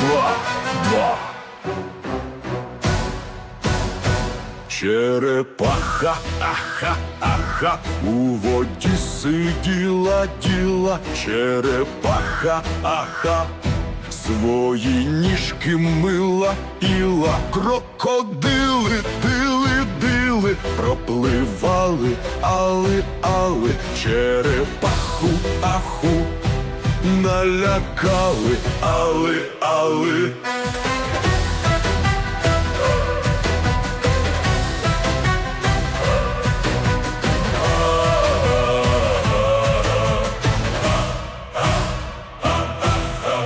два, два. Черепаха, аха, аха, у воді сиділа діла, черепаха, аха, свої ніжки мила іла, крокодили, тили, дили, пропливали, але, але, черепаху, аху налякали, али, али.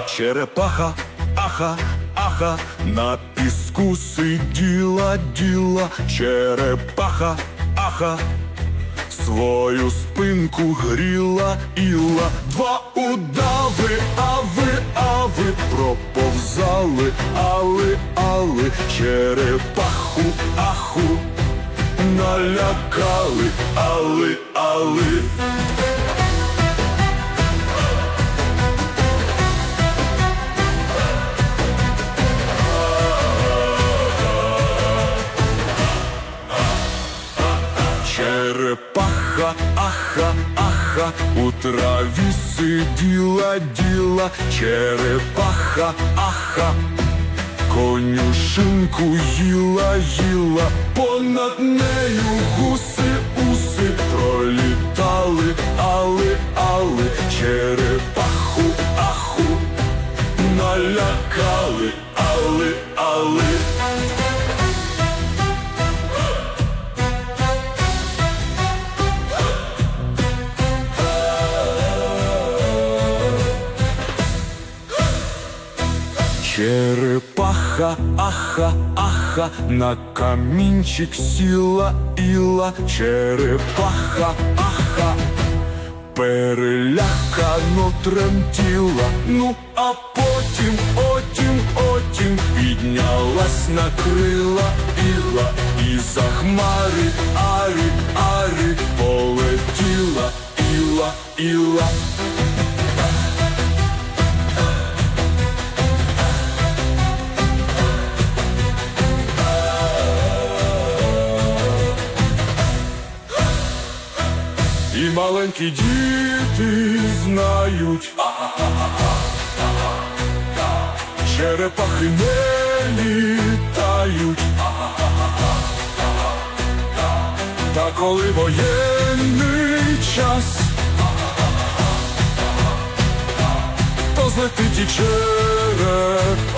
Черепаха, аха, аха, на піску сиділа діла, черепаха, аха, свою спинку гріла іла, два удави, ави, ави, проповзали, али, али, черепаху, аху, налякали, али, али. Черепаха, аха, аха, у траві сиділа діла, черепаха, аха, конюшинку їла, їла, понад нею гуси, Черепаха, аха, аха, на камінчик сіла іла, черепаха, аха, перелякано тремтіла, ну а потім, отім, отім, піднялась на крила іла, і за хмари, арі, арі, полетіла, іла, іла. І маленькі діти знають, черепахи не літають. Та коли воєнний час, то злетить і черепаха.